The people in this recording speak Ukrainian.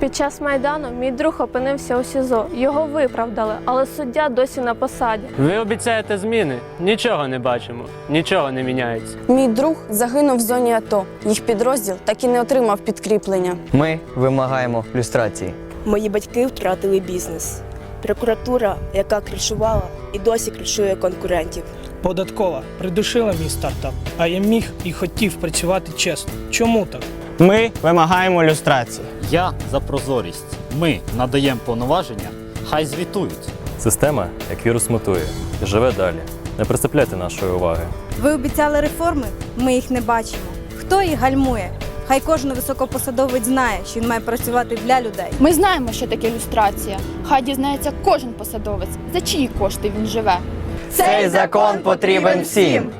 Під час майдану мій друг опинився у СІЗО. Його виправдали, але суддя досі на посаді. Ви обіцяєте зміни? Нічого не бачимо, нічого не міняється. Мій друг загинув в зоні АТО. Їх підрозділ так і не отримав підкріплення. Ми вимагаємо люстрації. Мої батьки втратили бізнес. Прокуратура, яка кришувала, і досі кришує конкурентів. Податкова придушила мій стартап, а я міг і хотів працювати чесно. Чому так? Ми вимагаємо люстрації. Я за прозорість. Ми надаємо повноваження, хай звітують. Система, як вірус мутує, живе далі. Не прицепляйте нашої уваги. Ви обіцяли реформи, ми їх не бачимо. Хто їх гальмує? Хай кожен високопосадовець знає, що він має працювати для людей. Ми знаємо, що таке люстрація. Хай дізнається кожен посадовець, за чиї кошти він живе. Цей закон потрібен всім.